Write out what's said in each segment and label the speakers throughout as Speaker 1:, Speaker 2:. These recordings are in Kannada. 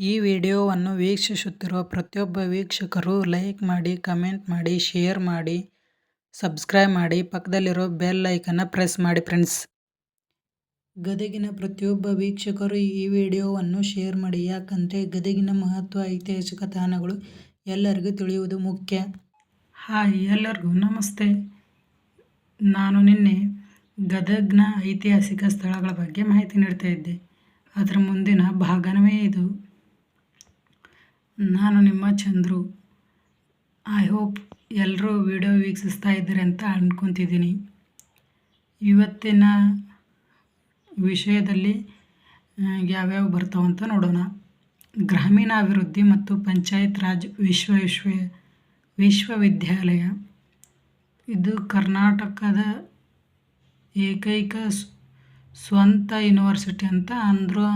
Speaker 1: ಈ ವಿಡಿಯೋವನ್ನು ವೀಕ್ಷಿಸುತ್ತಿರುವ ಪ್ರತಿಯೊಬ್ಬ ವೀಕ್ಷಕರು ಲೈಕ್ ಮಾಡಿ, ಕಮೆಂಟ್ ಮಾಡಿ, ಶೇರ್ ಮಾಡಿ, ಸಬ್ಸ್ಕ್ರೈಬ್ ಮಾಡಿ, ಪಕ್ಕದಲ್ಲಿರೋ ಬೆಲ್ ಐಕನ್ನ ಪ್ರೆಸ್ ಮಾಡಿ ಫ್ರೆಂಡ್ಸ್. ಗದಗಿನ ಪ್ರತಿಯೊಬ್ಬ ವೀಕ್ಷಕರು ಈ ವಿಡಿಯೋವನ್ನು ಶೇರ್ ಮಾಡಿ. ಯಾಕಂದರೆ ಗದಗಿನ ಮಹತ್ವ, ಐತಿಹಾಸಿಕ ತಾಣಗಳು ಎಲ್ಲರಿಗೂ ತಿಳಿಯುವುದು ಮುಖ್ಯ. ಹಾಯ್ ಎಲ್ಲರಿಗೂ ನಮಸ್ತೆ. ನಾನು ನಿನ್ನೆ ಗದಗ್ನ ಐತಿಹಾಸಿಕ ಸ್ಥಳಗಳ ಬಗ್ಗೆ ಮಾಹಿತಿ ನೀಡ್ತಾ ಇದ್ದೆ. ಅದರ ಮುಂದಿನ ಭಾಗನವೇ ಇದು. ನಾನು ನಿಮ್ಮ ಚಂದ್ರು. ಐ ಹೋಪ್ ಎಲ್ಲರೂ ವಿಡಿಯೋ ವೀಕ್ಷಿಸ್ತಾ ಇದ್ದೀರಿ ಅಂತ ಅಂದ್ಕೊತಿದ್ದೀನಿ ಇವತ್ತಿನ ವಿಷಯದಲ್ಲಿ ಯಾವ್ಯಾವ ಬರ್ತಾವಂತ ನೋಡೋಣ. ಗ್ರಾಮೀಣಾಭಿವೃದ್ಧಿ ಮತ್ತು ಪಂಚಾಯತ್ ರಾಜ್ ವಿಶ್ವ ವಿಶ್ವ ವಿಶ್ವವಿದ್ಯಾಲಯ. ಇದು ಕರ್ನಾಟಕದ ಏಕೈಕ ಸ್ವಂತ ಯೂನಿವರ್ಸಿಟಿ ಅಂತ ಅಂದರೂ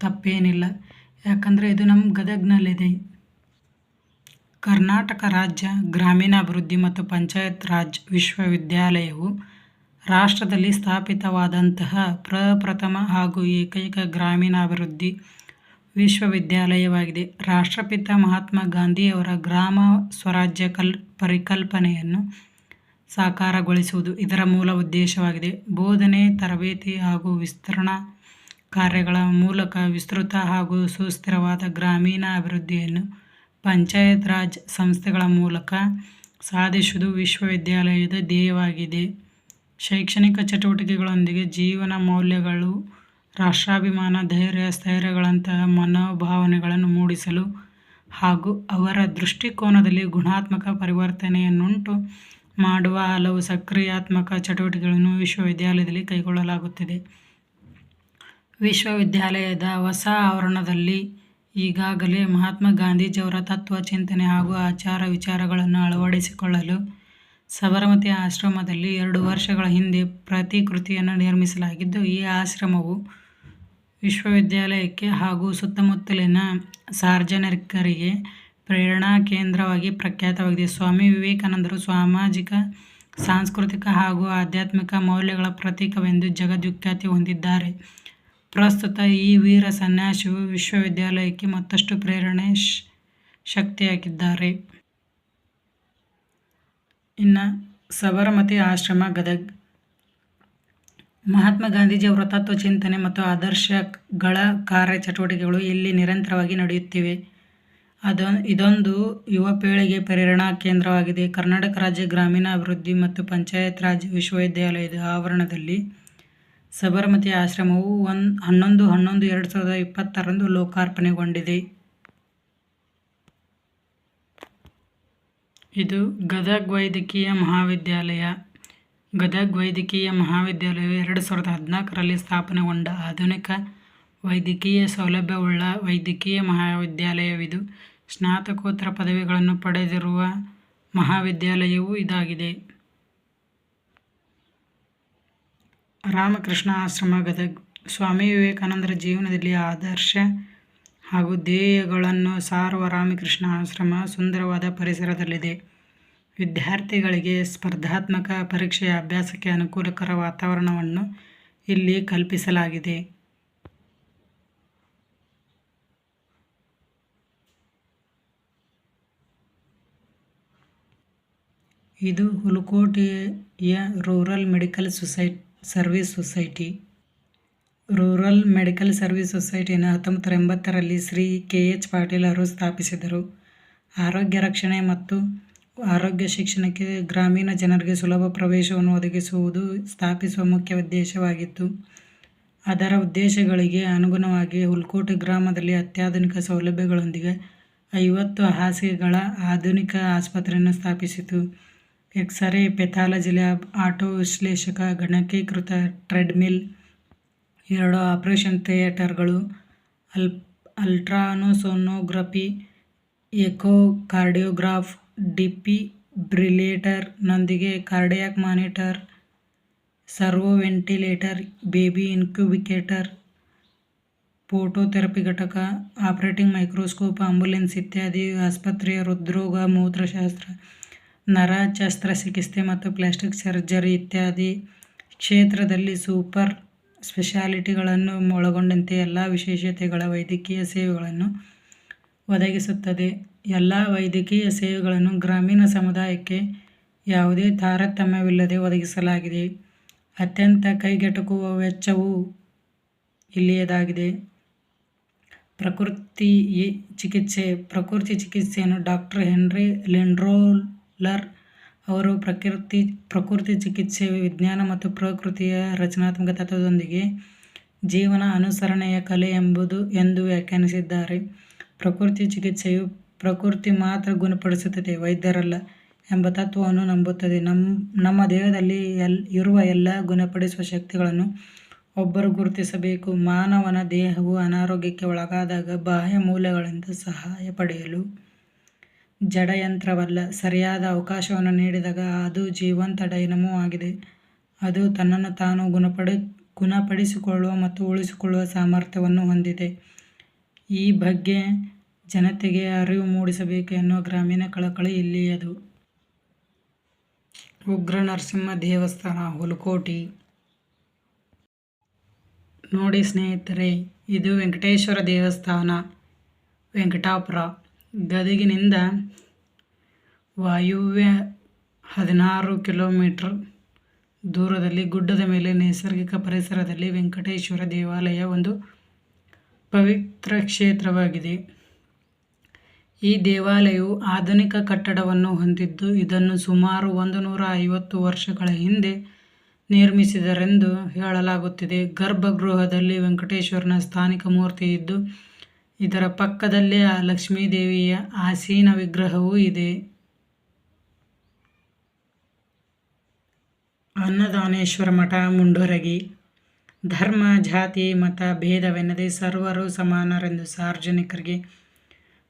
Speaker 1: ತಪ್ಪೇನಿಲ್ಲ. ಯಾಕಂದರೆ ಇದು ನಮ್ಮ ಗದಗ್ನಲ್ಲಿದೆ. ಕರ್ನಾಟಕ ರಾಜ್ಯ ಗ್ರಾಮೀಣಾಭಿವೃದ್ಧಿ ಮತ್ತು ಪಂಚಾಯತ್ ರಾಜ್ ವಿಶ್ವವಿದ್ಯಾಲಯವು ರಾಷ್ಟ್ರದಲ್ಲಿ ಸ್ಥಾಪಿತವಾದಂತಹ ಪ್ರಪ್ರಥಮ ಹಾಗೂ ಏಕೈಕ ಗ್ರಾಮೀಣಾಭಿವೃದ್ಧಿ ವಿಶ್ವವಿದ್ಯಾಲಯವಾಗಿದೆ. ರಾಷ್ಟ್ರಪಿತ ಮಹಾತ್ಮ ಗಾಂಧಿಯವರ ಗ್ರಾಮ ಸ್ವರಾಜ್ಯ ಕಲ್ ಪರಿಕಲ್ಪನೆಯನ್ನು ಸಾಕಾರಗೊಳಿಸುವುದು ಇದರ ಮೂಲ ಉದ್ದೇಶವಾಗಿದೆ. ಬೋಧನೆ, ತರಬೇತಿ ಹಾಗೂ ವಿಸ್ತರಣಾ ಕಾರ್ಯಗಳ ಮೂಲಕ ವಿಸ್ತೃತ ಹಾಗೂ ಸುಸ್ಥಿರವಾದ ಗ್ರಾಮೀಣ ಅಭಿವೃದ್ಧಿಯನ್ನು ಪಂಚಾಯತ್ ರಾಜ್ ಸಂಸ್ಥೆಗಳ ಮೂಲಕ ಸಾಧಿಸುವುದು ವಿಶ್ವವಿದ್ಯಾಲಯದ ಧ್ಯೇಯವಾಗಿದೆ. ಶೈಕ್ಷಣಿಕ ಚಟುವಟಿಕೆಗಳೊಂದಿಗೆ ಜೀವನ ಮೌಲ್ಯಗಳು, ರಾಷ್ಟ್ರಾಭಿಮಾನ, ಧೈರ್ಯ, ಸ್ಥೈರ್ಯಗಳಂತಹ ಮನೋಭಾವನೆಗಳನ್ನು ಮೂಡಿಸಲು ಹಾಗೂ ಅವರ ದೃಷ್ಟಿಕೋನದಲ್ಲಿ ಗುಣಾತ್ಮಕ ಪರಿವರ್ತನೆಯನ್ನುಂಟು ಮಾಡುವ ಹಲವು ಸಕ್ರಿಯಾತ್ಮಕ ಚಟುವಟಿಕೆಗಳನ್ನು ವಿಶ್ವವಿದ್ಯಾಲಯದಲ್ಲಿ ಕೈಗೊಳ್ಳಲಾಗುತ್ತಿದೆ. ವಿಶ್ವವಿದ್ಯಾಲಯದ ಹೊಸ ಆವರಣದಲ್ಲಿ ಈಗಾಗಲೇ ಮಹಾತ್ಮ ಗಾಂಧೀಜಿಯವರ ತತ್ವ ಚಿಂತನೆ ಹಾಗೂ ಆಚಾರ ವಿಚಾರಗಳನ್ನು ಅಳವಡಿಸಿಕೊಳ್ಳಲು ಸಬರಮತಿ ಆಶ್ರಮದಲ್ಲಿ ಎರಡು ವರ್ಷಗಳ ಹಿಂದೆ ಪ್ರತಿಕೃತಿಯನ್ನು ನಿರ್ಮಿಸಲಾಗಿದ್ದು, ಈ ಆಶ್ರಮವು ವಿಶ್ವವಿದ್ಯಾಲಯಕ್ಕೆ ಹಾಗೂ ಸುತ್ತಮುತ್ತಲಿನ ಸಾರ್ವಜನಿಕರಿಗೆ ಪ್ರೇರಣಾ ಕೇಂದ್ರವಾಗಿ ಪ್ರಖ್ಯಾತವಾಗಿದೆ. ಸ್ವಾಮಿ ವಿವೇಕಾನಂದರು ಸಾಮಾಜಿಕ, ಸಾಂಸ್ಕೃತಿಕ ಹಾಗೂ ಆಧ್ಯಾತ್ಮಿಕ ಮೌಲ್ಯಗಳ ಪ್ರತೀಕವೆಂದು ಜಗದ್ವಿಖ್ಯಾತಿ ಹೊಂದಿದ್ದಾರೆ. ಪ್ರಸ್ತುತ ಈ ವೀರ ಸನ್ಯಾಸಿಯು ವಿಶ್ವವಿದ್ಯಾಲಯಕ್ಕೆ ಮತ್ತಷ್ಟು ಪ್ರೇರಣೆ ಶಕ್ತಿಯಾಗಿದ್ದಾರೆ. ಇನ್ನು ಸಬರಮತಿ ಆಶ್ರಮ ಗದಗ್. ಮಹಾತ್ಮ ಗಾಂಧೀಜಿಯವರ ತತ್ವ ಚಿಂತನೆ ಮತ್ತು ಆದರ್ಶಗಳ ಕಾರ್ಯ ಚಟುವಟಿಕೆಗಳು ಇಲ್ಲಿ ನಿರಂತರವಾಗಿ ನಡೆಯುತ್ತಿವೆ. ಅದೊ, ಇದೊಂದು ಯುವ ಪೀಳಿಗೆ ಪ್ರೇರಣಾ ಕೇಂದ್ರವಾಗಿದೆ. ಕರ್ನಾಟಕ ರಾಜ್ಯ ಗ್ರಾಮೀಣಾಭಿವೃದ್ಧಿ ಮತ್ತು ಪಂಚಾಯತ್ ರಾಜ್ ವಿಶ್ವವಿದ್ಯಾಲಯದ ಆವರಣದಲ್ಲಿ ಸಬರಮತಿ ಆಶ್ರಮವು ಒನ್, ಹನ್ನೊಂದು ಹನ್ನೊಂದು, ಎರಡು ಸಾವಿರದ ಇಪ್ಪತ್ತರಂದು ಲೋಕಾರ್ಪಣೆಗೊಂಡಿದೆ. ಇದು ಗದಗ್ ವೈದ್ಯಕೀಯ ಮಹಾವಿದ್ಯಾಲಯ. ಗದಗ್ ವೈದ್ಯಕೀಯ ಮಹಾವಿದ್ಯಾಲಯವು ಎರಡು ಸಾವಿರದ ಹದಿನಾಲ್ಕರಲ್ಲಿ ಸ್ಥಾಪನೆಗೊಂಡ ಆಧುನಿಕ ವೈದ್ಯಕೀಯ ಸೌಲಭ್ಯವುಳ್ಳ ವೈದ್ಯಕೀಯ ಮಹಾವಿದ್ಯಾಲಯವಿದು. ಸ್ನಾತಕೋತ್ತರ ಪದವಿಗಳನ್ನು ಪಡೆದಿರುವ ಮಹಾವಿದ್ಯಾಲಯವೂ ಇದಾಗಿದೆ. ರಾಮಕೃಷ್ಣ ಆಶ್ರಮ ಗದಗ್. ಸ್ವಾಮಿ ವಿವೇಕಾನಂದರ ಜೀವನದಲ್ಲಿ ಆದರ್ಶ ಹಾಗೂ ಧ್ಯೇಯಗಳನ್ನು ಸಾರುವ ರಾಮಕೃಷ್ಣ ಆಶ್ರಮ ಸುಂದರವಾದ ಪರಿಸರದಲ್ಲಿದೆ. ವಿದ್ಯಾರ್ಥಿಗಳಿಗೆ ಸ್ಪರ್ಧಾತ್ಮಕ ಪರೀಕ್ಷೆಯ ಅಭ್ಯಾಸಕ್ಕೆ ಅನುಕೂಲಕರ ವಾತಾವರಣವನ್ನು ಇಲ್ಲಿ ಕಲ್ಪಿಸಲಾಗಿದೆ. ಇದು ಹುಲಕೋಟೆಯ rural medical society service society. Rural medical service ಸೊಸೈಟಿಯನ್ನು ಹತ್ತೊಂಬತ್ತರ ಎಂಬತ್ತರಲ್ಲಿ ಶ್ರೀ ಕೆ ಎಚ್ ಪಾಟೀಲ್ ಅವರು ಸ್ಥಾಪಿಸಿದರು. ಆರೋಗ್ಯ ರಕ್ಷಣೆ ಮತ್ತು ಆರೋಗ್ಯ ಶಿಕ್ಷಣಕ್ಕೆ ಗ್ರಾಮೀಣ ಜನರಿಗೆ ಸುಲಭ ಪ್ರವೇಶವನ್ನು ಒದಗಿಸುವುದು ಸ್ಥಾಪಿಸುವ ಮುಖ್ಯ ಉದ್ದೇಶವಾಗಿತ್ತು. ಅದರ ಉದ್ದೇಶಗಳಿಗೆ ಅನುಗುಣವಾಗಿ ಹುಲ್ಕೋಟೆ ಗ್ರಾಮದಲ್ಲಿ ಅತ್ಯಾಧುನಿಕ ಸೌಲಭ್ಯಗಳೊಂದಿಗೆ ಐವತ್ತು ಹಾಸಿಗೆಗಳ ಆಧುನಿಕ ಆಸ್ಪತ್ರೆಯನ್ನು ಸ್ಥಾಪಿಸಿತು. X ray pathology lab auto ವಿಶ್ಲೇಷಕ, ಗಣಕೀಕೃತ ಟ್ರೆಡ್ಮಿಲ್ ಎರಡು ಆಪರೇಷನ್ ಥಿಯೇಟರ್ಗಳು ಅಲ್ ultrasonography cardiograph ಡಿಪಿಬ್ರಿಲೇಟರ್ನೊಂದಿಗೆ cardiac monitor servo ventilator baby incubator, phototherapy ಘಟಕ, ಆಪರೇಟಿಂಗ್ ಮೈಕ್ರೋಸ್ಕೋಪ್ ಆಂಬ್ಯುಲೆನ್ಸ್ ಇತ್ಯಾದಿ ಆಸ್ಪತ್ರೆಯ ಹೃದ್ರೋಗ, ಮೂತ್ರಶಾಸ್ತ್ರ ನರ ಶಸ್ತ್ರಚಿಕಿತ್ಸೆ ಮತ್ತು ಪ್ಲಾಸ್ಟಿಕ್ ಸರ್ಜರಿ ಇತ್ಯಾದಿ ಕ್ಷೇತ್ರದಲ್ಲಿ ಸೂಪರ್ ಸ್ಪೆಷಾಲಿಟಿಗಳನ್ನು ಒಳಗೊಂಡಂತೆ ಎಲ್ಲ ವಿಶೇಷತೆಗಳ ವೈದ್ಯಕೀಯ ಸೇವೆಗಳನ್ನು ಒದಗಿಸುತ್ತದೆ. ಎಲ್ಲ ವೈದ್ಯಕೀಯ ಸೇವೆಗಳನ್ನು ಗ್ರಾಮೀಣ ಸಮುದಾಯಕ್ಕೆ ಯಾವುದೇ ತಾರತಮ್ಯವಿಲ್ಲದೆ ಒದಗಿಸಲಾಗಿದೆ. ಅತ್ಯಂತ ಕೈಗೆಟುಕುವ ವೆಚ್ಚವು ಇಲ್ಲಿಯದಾಗಿದೆ. ಪ್ರಕೃತಿ ಚಿಕಿತ್ಸೆ, ಪ್ರಕೃತಿ ಚಿಕಿತ್ಸೆಯನ್ನು ಡಾಕ್ಟರ್ ಹೆನ್ರಿ ಲೆಂಡ್ರೋಲರ್ ಅವರು ಪ್ರಕೃತಿ ಪ್ರಕೃತಿ ಚಿಕಿತ್ಸೆ, ವಿಜ್ಞಾನ ಮತ್ತು ಪ್ರಕೃತಿಯ ರಚನಾತ್ಮಕ ತತ್ವದೊಂದಿಗೆ ಜೀವನ ಅನುಸರಣೆಯ ಕಲೆ ಎಂಬುದು ಎಂದು ವ್ಯಾಖ್ಯಾನಿಸಿದ್ದಾರೆ. ಪ್ರಕೃತಿ ಚಿಕಿತ್ಸೆಯು ಪ್ರಕೃತಿ ಮಾತ್ರ ಗುಣಪಡಿಸುತ್ತದೆ, ವೈದ್ಯರಲ್ಲ ಎಂಬ ತತ್ವವನ್ನು ನಂಬುತ್ತದೆ. ನಮ್ಮ ನಮ್ಮ ದೇಹದಲ್ಲಿ ಎಲ್, ಇರುವ ಎಲ್ಲ ಗುಣಪಡಿಸುವ ಶಕ್ತಿಗಳನ್ನು ಒಬ್ಬರು ಗುರುತಿಸಬೇಕು. ಮಾನವನ ದೇಹವು ಅನಾರೋಗ್ಯಕ್ಕೆ ಒಳಗಾದಾಗ ಬಾಹ್ಯ ಮೂಲಗಳಿಂದ ಸಹಾಯ ಪಡೆಯಲು ಜಡಯಂತ್ರವಲ್ಲ, ಸರಿಯಾದ ಅವಕಾಶವನ್ನು ನೀಡಿದಾಗ ಅದು ಜೀವಂತ ಡೈನಮೋ ಆಗಿದೆ. ಅದು ತನ್ನನ್ನು ತಾನು ಗುಣಪಡ, ಗುಣಪಡಿಸಿಕೊಳ್ಳುವ ಮತ್ತು ಉಳಿಸಿಕೊಳ್ಳುವ ಸಾಮರ್ಥ್ಯವನ್ನು ಹೊಂದಿದೆ. ಈ ಬಗ್ಗೆ ಜನತೆಗೆ ಅರಿವು ಮೂಡಿಸಬೇಕು ಎನ್ನುವ ಗ್ರಾಮೀಣ ಕಳಕಳಿ ಇಲ್ಲಿಯದು. ಉಗ್ರ ನರಸಿಂಹ ದೇವಸ್ಥಾನ, ಹುಲಕೋಟಿ. ನೋಡಿ ಸ್ನೇಹಿತರೆ, ಇದು ವೆಂಕಟೇಶ್ವರ ದೇವಸ್ಥಾನ, ವೆಂಕಟಾಪುರ. ಗದಗಿನಿಂದ ವಾಯುವ್ಯ ಹದಿನಾರು ಕಿಲೋಮೀಟರ್ ದೂರದಲ್ಲಿ ಗುಡ್ಡದ ಮೇಲೆ ನೈಸರ್ಗಿಕ ಪರಿಸರದಲ್ಲಿ ವೆಂಕಟೇಶ್ವರ ದೇವಾಲಯ ಒಂದು ಪವಿತ್ರ ಕ್ಷೇತ್ರವಾಗಿದೆ. ಈ ದೇವಾಲಯವು ಆಧುನಿಕ ಕಟ್ಟಡವನ್ನು ಹೊಂದಿದ್ದು, ಇದನ್ನು ಸುಮಾರು ಒಂದು ನೂರ ಐವತ್ತು ವರ್ಷಗಳ ಹಿಂದೆ ನಿರ್ಮಿಸಿದರೆಂದು ಹೇಳಲಾಗುತ್ತಿದೆ. ಗರ್ಭಗೃಹದಲ್ಲಿ ವೆಂಕಟೇಶ್ವರನ ಸ್ಥಾನಿಕ ಮೂರ್ತಿ ಇದ್ದು ಇದರ ಪಕ್ಕದಲ್ಲೇ ಆ ಲಕ್ಷ್ಮೀದೇವಿಯ ಆಸೀನ ವಿಗ್ರಹವೂ ಇದೆ. ಅನ್ನದಾನೇಶ್ವರ ಮಠ ಮುಂಡರಗಿ. ಧರ್ಮ, ಜಾತಿ, ಮತ, ಭೇದವೆನ್ನದೆ ಸರ್ವರು ಸಮಾನರೆಂದು ಸಾರ್ವಜನಿಕರಿಗೆ,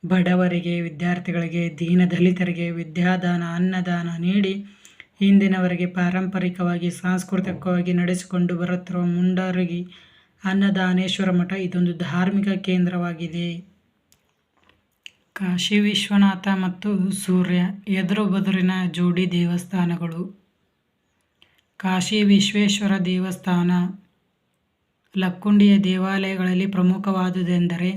Speaker 1: ಬಡವರಿಗೆ, ವಿದ್ಯಾರ್ಥಿಗಳಿಗೆ, ದೀನ ದಲಿತರಿಗೆ ವಿದ್ಯಾದಾನ, ಅನ್ನದಾನ ನೀಡಿ ಇಂದಿನವರೆಗೆ ಪಾರಂಪರಿಕವಾಗಿ, ಸಾಂಸ್ಕೃತಿಕವಾಗಿ ನಡೆಸಿಕೊಂಡು ಬರುತ್ತಿರುವ ಮುಂಡರಗಿ ಅನ್ನದಾನೇಶ್ವರ ಮಠ ಇದೊಂದು ಧಾರ್ಮಿಕ ಕೇಂದ್ರವಾಗಿದೆ. ಕಾಶಿ ವಿಶ್ವನಾಥ ಮತ್ತು ಸೂರ್ಯ ಎದುರು ಬದುರಿನ ಜೋಡಿ ದೇವಸ್ಥಾನಗಳು. ಕಾಶಿ ವಿಶ್ವೇಶ್ವರ ದೇವಸ್ಥಾನ ಲಕ್ಕುಂಡಿಯ ದೇವಾಲಯಗಳಲ್ಲಿ ಪ್ರಮುಖವಾದುದೆಂದರೆ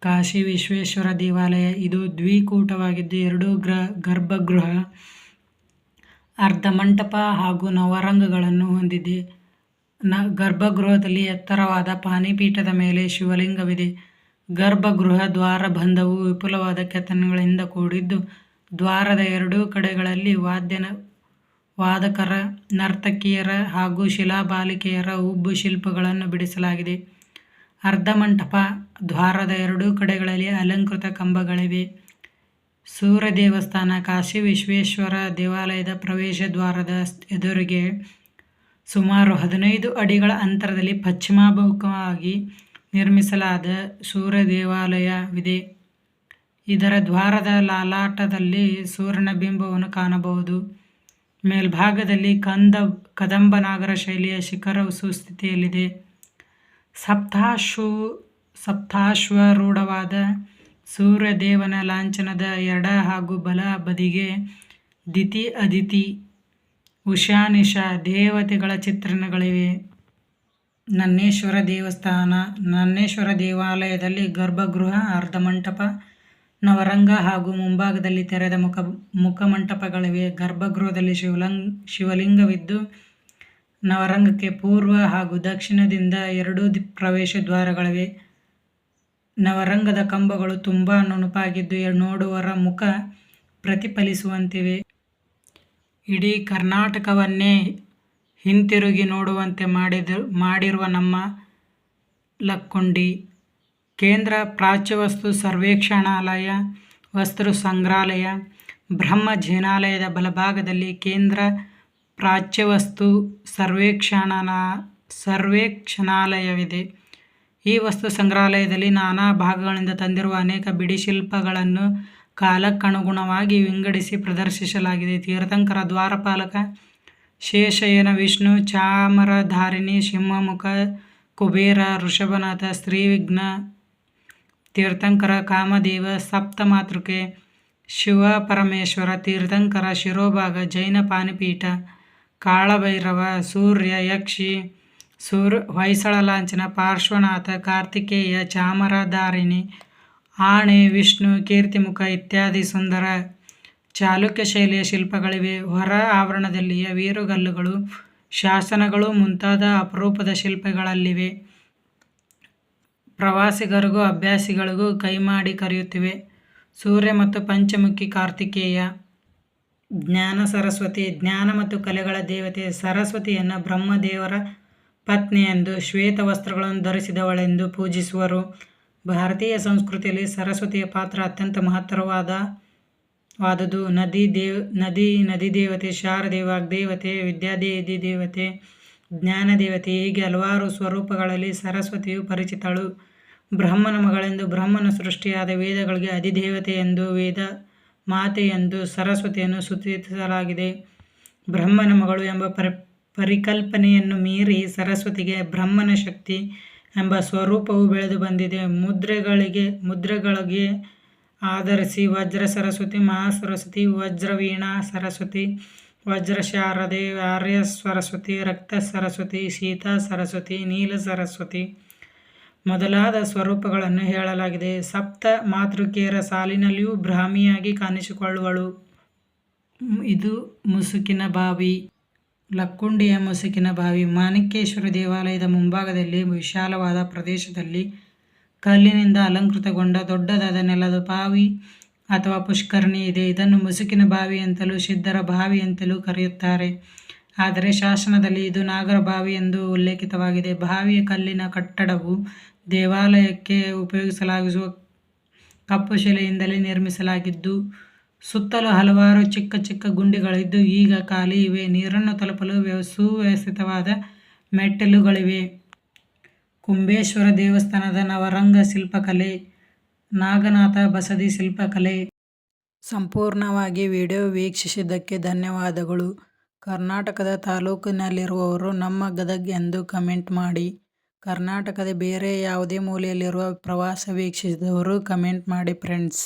Speaker 1: ಕಾಶಿ ವಿಶ್ವೇಶ್ವರ ದೇವಾಲಯ. ಇದು ದ್ವಿಕೂಟವಾಗಿದ್ದು ಎರಡು ಗ್ರ, ಗರ್ಭಗೃಹ, ಅರ್ಧಮಂಟಪ ಹಾಗೂ ನವರಂಗಗಳನ್ನು ಹೊಂದಿದೆ. ನ ಗರ್ಭಗೃಹದಲ್ಲಿ ಎತ್ತರವಾದ ಪಾನಿಪೀಠದ ಮೇಲೆ ಶಿವಲಿಂಗವಿದೆ. ಗರ್ಭಗೃಹ ದ್ವಾರಬಂಧವು ವಿಪುಲವಾದ ಕೆತ್ತನೆಗಳಿಂದ ಕೂಡಿದ್ದು, ದ್ವಾರದ ಎರಡೂ ಕಡೆಗಳಲ್ಲಿ ವಾದ್ಯನ, ವಾದಕರ, ನರ್ತಕಿಯರ ಹಾಗೂ ಶಿಲಾಬಾಲಿಕೆಯರ ಉಬ್ಬು ಶಿಲ್ಪಗಳನ್ನು ಬಿಡಿಸಲಾಗಿದೆ. ಅರ್ಧಮಂಟಪ ದ್ವಾರದ ಎರಡೂ ಕಡೆಗಳಲ್ಲಿ ಅಲಂಕೃತ ಕಂಬಗಳಿವೆ. ಸೂರ್ಯ ದೇವಸ್ಥಾನ, ಕಾಶಿ ವಿಶ್ವೇಶ್ವರ ದೇವಾಲಯದ ಪ್ರವೇಶ ದ್ವಾರದ ಎದುರಿಗೆ ಸುಮಾರು ಹದಿನೈದು ಅಡಿಗಳ ಅಂತರದಲ್ಲಿ ಪಶ್ಚಿಮಾಭಿಮುಖವಾಗಿ ನಿರ್ಮಿಸಲಾದ ಸೂರ್ಯ ದೇವಾಲಯವಿದೆ ಇದರ ದ್ವಾರದ ಲಾಲಾಟದಲ್ಲಿ ಸೂರ್ಯನ ಬಿಂಬವನ್ನು ಕಾಣಬಹುದು. ಮೇಲ್ಭಾಗದಲ್ಲಿ ಕಂದ, ಕದಂಬನಾಗರ ಶೈಲಿಯ ಶಿಖರವು ಸುಸ್ಥಿತಿಯಲ್ಲಿದೆ. ಸಪ್ತಾಶು, ಸಪ್ತಾಶ್ವರೂಢವಾದ ಸೂರ್ಯದೇವನ ಲಾಂಛನದ ಎಡ ಹಾಗೂ ಬಲ ಬದಿಗೆ ದಿತಿ ಅದಿತಿ ಉಷಾನಿಷ ದೇವತೆಗಳ ಚಿತ್ರಣಗಳಿವೆ. ನನ್ನೇಶ್ವರ ದೇವಸ್ಥಾನ, ನನ್ನೇಶ್ವರ ದೇವಾಲಯದಲ್ಲಿ ಗರ್ಭಗೃಹ ಅರ್ಧಮಂಟಪ ನವರಂಗ ಹಾಗೂ ಮುಂಭಾಗದಲ್ಲಿ ತೆರೆದ ಮುಖ, ಮುಖಮಂಟಪಗಳಿವೆ. ಗರ್ಭಗೃಹದಲ್ಲಿ ಶಿವಲಂಗ್, ಶಿವಲಿಂಗವಿದ್ದು, ನವರಂಗಕ್ಕೆ ಪೂರ್ವ ಹಾಗೂ ದಕ್ಷಿಣದಿಂದ ಎರಡೂ ಪ್ರವೇಶ ದ್ವಾರಗಳಿವೆ. ನವರಂಗದ ಕಂಬಗಳು ತುಂಬ ನುಣುಪಾಗಿದ್ದು ನೋಡುವರ ಮುಖ ಪ್ರತಿಫಲಿಸುವಂತಿವೆ. ಇಡೀ ಕರ್ನಾಟಕವನ್ನೇ ಹಿಂತಿರುಗಿ ನೋಡುವಂತೆ ಮಾಡಿದ, ಮಾಡಿರುವ ನಮ್ಮ ಲಕ್ಕುಂಡಿ ಕೇಂದ್ರ ಪ್ರಾಚ್ಯವಸ್ತು ಸರ್ವೇಕ್ಷಣಾಲಯ, ವಸ್ತು ಸಂಗ್ರಹಾಲಯ ಬ್ರಹ್ಮ ಜಿನಾಲಯದ ಬಲಭಾಗದಲ್ಲಿ ಕೇಂದ್ರ ಪ್ರಾಚ್ಯವಸ್ತು ಸರ್ವೇಕ್ಷಣಾ ಸರ್ವೇಕ್ಷಣಾಲಯವಿದೆ. ಈ ವಸ್ತು ಸಂಗ್ರಹಾಲಯದಲ್ಲಿ ನಾನಾ ಭಾಗಗಳಿಂದ ತಂದಿರುವ ಅನೇಕ ಬಿಡಿ ಶಿಲ್ಪಗಳನ್ನು ಕಾಲಕ್ಕನುಗುಣವಾಗಿ ವಿಂಗಡಿಸಿ ಪ್ರದರ್ಶಿಸಲಾಗಿದೆ. ತೀರ್ಥಂಕರ ದ್ವಾರಪಾಲಕ ಶೇಷಯನ ವಿಷ್ಣು, ಚಾಮರಧಾರಿಣಿ, ಸಿಂಹಮುಖ, ಕುಬೇರ, ಋಷಭನಾಥ, ಸ್ತ್ರೀವಿಘ್ನ, ತೀರ್ಥಂಕರ ಕಾಮದೇವ ಸಪ್ತಮಾತೃಕೆ ಶಿವಪರಮೇಶ್ವರ, ತೀರ್ಥಂಕರ ಶಿರೋಭಾಗ, ಜೈನ ಪಾನಿಪೀಠ, ಕಾಳಭೈರವ, ಸೂರ್ಯ ಯಕ್ಷಿ ಸೂರ್ ಹೊಯ್ಸಳ ಲಾಂಛನ, ಪಾರ್ಶ್ವನಾಥ, ಕಾರ್ತಿಕೇಯ, ಚಾಮರಧಾರಿಣಿ ಆಣೆ, ವಿಷ್ಣು, ಕೀರ್ತಿಮುಖ ಇತ್ಯಾದಿ ಸುಂದರ ಚಾಲುಕ್ಯ ಶೈಲಿಯ ಶಿಲ್ಪಗಳಿವೆ. ಹೊರ ಆವರಣದಲ್ಲಿಯ ವೀರುಗಲ್ಲುಗಳು, ಶಾಸನಗಳು ಮುಂತಾದ ಅಪರೂಪದ ಶಿಲ್ಪಗಳಲ್ಲಿವೆ. ಪ್ರವಾಸಿಗರಿಗೂ ಅಭ್ಯಾಸಿಗಳಿಗೂ ಕೈಮಾಡಿ ಕರೆಯುತ್ತಿವೆ. ಸೂರ್ಯ ಮತ್ತು ಪಂಚಮುಖಿ ಕಾರ್ತಿಕೇಯ, ಜ್ಞಾನ ಸರಸ್ವತಿ, ಜ್ಞಾನ ಮತ್ತು ಕಲೆಗಳ ದೇವತೆ, ಸರಸ್ವತಿಯನ್ನು ಬ್ರಹ್ಮದೇವರ ಪತ್ನಿಯೆಂದು ಶ್ವೇತ ವಸ್ತ್ರಗಳನ್ನು ಧರಿಸಿದವಳೆಂದು ಪೂಜಿಸುವರು. ಭಾರತೀಯ ಸಂಸ್ಕೃತಿಯಲ್ಲಿ ಸರಸ್ವತಿಯ ಪಾತ್ರ ಅತ್ಯಂತ ಮಹತ್ತರವಾದ ವಾದುದು ನದಿ ದೇವ್, ನದಿ ನದಿ ದೇವತೆ ಶಾರದೆ ವಾಗ್ದೇವತೆ ವಿದ್ಯಾದೇವಿ ದೇವತೆ, ಜ್ಞಾನ ದೇವತೆ, ಹೀಗೆ ಹಲವಾರು ಸ್ವರೂಪಗಳಲ್ಲಿ ಸರಸ್ವತಿಯು ಪರಿಚಿತಳು. ಬ್ರಹ್ಮನ ಮಗಳೆಂದು ಬ್ರಹ್ಮನ ಸೃಷ್ಟಿಯಾದ ವೇದಗಳಿಗೆ ಅಧಿದೇವತೆ ಎಂದು, ವೇದ ಮಾತೆ ಎಂದು ಸರಸ್ವತಿಯನ್ನು ಸೂಚಿಸಲಾಗಿದೆ. ಬ್ರಹ್ಮನ ಮಗಳು ಎಂಬ ಪರಿ, ಪರಿಕಲ್ಪನೆಯನ್ನು ಮೀರಿ ಸರಸ್ವತಿಗೆ ಬ್ರಹ್ಮನ ಶಕ್ತಿ ಎಂಬ ಸ್ವರೂಪವು ಬೆಳೆದು ಬಂದಿದೆ. ಮುದ್ರೆಗಳಿಗೆ ಮುದ್ರೆಗಳಿಗೆ ಆಧರಿಸಿ ವಜ್ರ ಸರಸ್ವತಿ ಮಹಾ ಸರಸ್ವತಿ ವಜ್ರವೀಣಾ ಸರಸ್ವತಿ, ವಜ್ರ ಶಾರದೆ, ಆರ್ಯ ಸರಸ್ವತಿ, ರಕ್ತ ಸರಸ್ವತಿ ಶೀತಾ ಸರಸ್ವತಿ, ನೀಲ ಸರಸ್ವತಿ ಮೊದಲಾದ ಸ್ವರೂಪಗಳನ್ನು ಹೇಳಲಾಗಿದೆ. ಸಪ್ತ ಮಾತೃಕೆಯರ ಸಾಲಿನಲ್ಲಿಯೂ ಬ್ರಾಹ್ಮಿಯಾಗಿ ಕಾಣಿಸಿಕೊಳ್ಳುವಳು. ಇದು ಮುಸುಕಿನ ಬಾವಿ. ಲಕ್ಕುಂಡಿಯ ಮುಸುಕಿನ ಬಾವಿ ಮಾಣಿಕೇಶ್ವರ ದೇವಾಲಯದ ಮುಂಭಾಗದಲ್ಲಿ ವಿಶಾಲವಾದ ಪ್ರದೇಶದಲ್ಲಿ ಕಲ್ಲಿನಿಂದ ಅಲಂಕೃತಗೊಂಡ ದೊಡ್ಡದಾದ ನೆಲದ ಬಾವಿ ಅಥವಾ ಪುಷ್ಕರಣಿ ಇದೆ. ಇದನ್ನು ಮುಸುಕಿನ ಬಾವಿ ಅಂತಲೂ ಸಿದ್ಧರ ಬಾವಿ ಅಂತಲೂ ಕರೆಯುತ್ತಾರೆ. ಆದರೆ ಶಾಸನದಲ್ಲಿ ಇದು ನಾಗರ ಬಾವಿ ಎಂದು ಉಲ್ಲೇಖಿತವಾಗಿದೆ. ಬಾವಿಯ ಕಲ್ಲಿನ ಕಟ್ಟಡವು ದೇವಾಲಯಕ್ಕೆ ಉಪಯೋಗಿಸಲಾಗುವ ಕಪ್ಪು ಶಿಲೆಯಿಂದಲೇ ನಿರ್ಮಿಸಲಾಗಿದ್ದು ಸುತ್ತಲೂ ಹಲವಾರು ಚಿಕ್ಕ ಚಿಕ್ಕ ಗುಂಡಿಗಳಿದ್ದು, ಈಗ ಖಾಲಿ ಇವೆ. ನೀರನ್ನು ತಲುಪಲು ಸುವ್ಯವಸ್ಥಿತವಾದ ಮೆಟ್ಟಿಲುಗಳಿವೆ. ಕುಂಬೇಶ್ವರ ದೇವಸ್ಥಾನದ ನವರಂಗ ಶಿಲ್ಪಕಲೆ, ನಾಗನಾಥ ಬಸದಿ ಶಿಲ್ಪಕಲೆ. ಸಂಪೂರ್ಣವಾಗಿ ವಿಡಿಯೋ ವೀಕ್ಷಿಸಿದ್ದಕ್ಕೆ ಧನ್ಯವಾದಗಳು. ಕರ್ನಾಟಕದ ತಾಲೂಕಿನಲ್ಲಿರುವವರು ನಮ್ಮ ಗದಗ್ ಎಂದು ಕಮೆಂಟ್ ಮಾಡಿ. ಕರ್ನಾಟಕದ ಬೇರೆ ಯಾವುದೇ ಮೂಲೆಯಲ್ಲಿರುವ ಪ್ರವಾಸ ವೀಕ್ಷಿಸಿದವರು ಕಮೆಂಟ್ ಮಾಡಿ, ಫ್ರೆಂಡ್ಸ್.